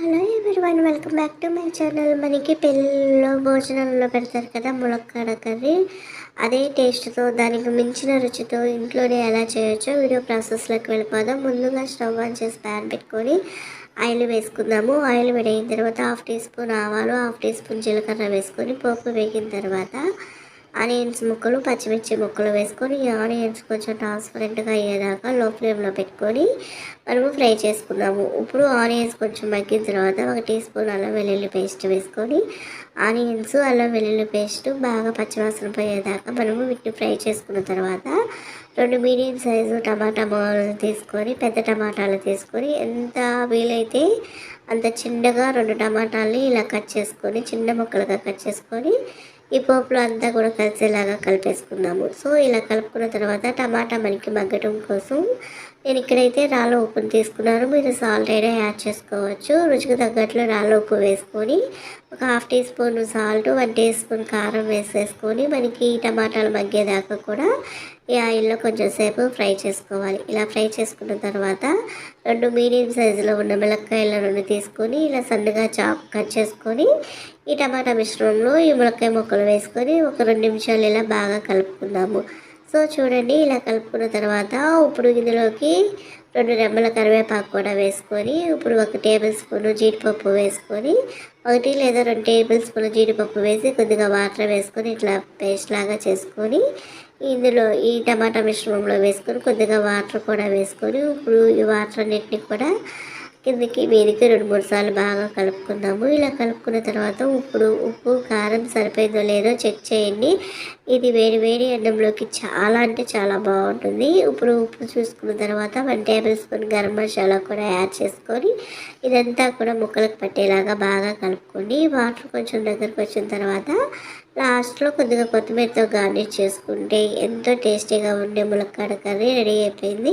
Hello one welcome back to my channel మనకి పెళ్ళిలో భోజనంలో పెడతారు కదా ములక్కాడ కర్రీ. అదే టేస్ట్తో దానికి మించిన రుచితో ఇంట్లోనే ఎలా చేయొచ్చో వీడియో ప్రాసెస్లోకి వెళ్ళిపోదాం. ముందుగా స్టవ్ ఆన్ చేసి ప్యాన్ పెట్టుకొని ఆయిల్ వేసుకుందాము. ఆయిల్ వేడైన తర్వాత హాఫ్ టీ స్పూన్ ఆవాలు హాఫ్ టీ స్పూన్ జీలకర్ర వేసుకొని పోపు వేగిన తర్వాత ఆనియన్స్ ముక్కలు పచ్చిమిర్చి ముక్కలు వేసుకొని ఈ ఆనియన్స్ కొంచెం ట్రాన్స్పరెంట్గా అయ్యేదాకా లో ఫ్లేమ్లో పెట్టుకొని మనము ఫ్రై చేసుకున్నాము ఇప్పుడు ఆనియన్స్ కొంచెం మగ్గిన తర్వాత ఒక టీ స్పూన్ అల్లం వెల్లుల్లి పేస్ట్ వేసుకొని ఆనియన్స్ అల్లం వెల్లుల్లి పేస్ట్ బాగా పచ్చివాసన పోయేదాకా మనము వీటిని ఫ్రై చేసుకున్న తర్వాత రెండు మీడియం సైజు టమాటా మొక్కలు తీసుకొని పెద్ద టమాటాలు తీసుకొని ఎంత వీలైతే అంత చిన్నగా రెండు టమాటాలని ఇలా కట్ చేసుకొని చిన్న ముక్కలుగా కట్ చేసుకొని ఈ పోపులో అంతా కూడా కలిసేలాగా కలిపేసుకుందాము. సో ఇలా కలుపుకున్న తర్వాత టమాటా మనకి మగ్గటం కోసం నేను ఇక్కడైతే రాళ్ళ ఉప్పును తీసుకున్నాను. మీరు సాల్ట్ అయినా యాడ్ చేసుకోవచ్చు. రుచికి తగ్గట్లు రాళ్ళ ఉప్పు వేసుకొని ఒక half teaspoon salt one teaspoon కారం వేసేసుకొని మనకి టమాటాలు మగ్గేదాకా కూడా ఈ ఆయిల్లో కొంచెం సేపు ఫ్రై చేసుకోవాలి. ఇలా ఫ్రై చేసుకున్న తర్వాత రెండు మీడియం సైజులో ఉన్న మిరపకాయల రెండు తీసుకొని ఇలా సన్నగా చాప్ కట్ చేసుకొని ఈ టమాటా మిశ్రమంలో ఈ ములక్కాయ ముక్కలు వేసుకొని ఒక రెండు నిమిషాలు ఇలా బాగా కలుపుకుందాము. సో చూడండి ఇలా కలుపుకున్న తర్వాత ఇప్పుడు ఇందులోకి రెండు రెమ్మల కరివేపాకు కూడా వేసుకొని ఇప్పుడు ఒక టేబుల్ స్పూన్ జీడిపప్పు వేసుకొని ఒకటి లేదా రెండు టేబుల్ స్పూన్ జీడిపప్పు వేసి కొద్దిగా వాటర్ వేసుకొని ఇట్లా పేస్ట్ లాగా చేసుకొని ఇందులో ఈ టమాటా మిశ్రమంలో వేసుకొని కొద్దిగా వాటర్ కూడా వేసుకొని ఇప్పుడు ఈ వాటర్ అన్నింటినీ కూడా కిందకి మీదకి రెండు మూడు సార్లు బాగా కలుపుకుందాము. ఇలా కలుపుకున్న తర్వాత ఇప్పుడు ఉప్పు కారం సరిపోయిందో లేదో చెక్ చేయండి. ఇది వేడి వేడి అన్నంలోకి చాలా అంటే చాలా బాగుంటుంది. ఇప్పుడు ఉప్పు చూసుకున్న తర్వాత one table spoon garam masala కూడా యాడ్ చేసుకొని ఇదంతా కూడా ముక్కలకు పట్టేలాగా బాగా కలుపుకొని వాటర్ కొంచెం దగ్గరకు వచ్చిన తర్వాత లాస్ట్లో కొద్దిగా కొత్తిమీరతో గార్నిష్ చేసుకుంటే ఎంతో టేస్టీగా ఉండే ములక్కాడ కర్రీ రెడీ అయిపోయింది.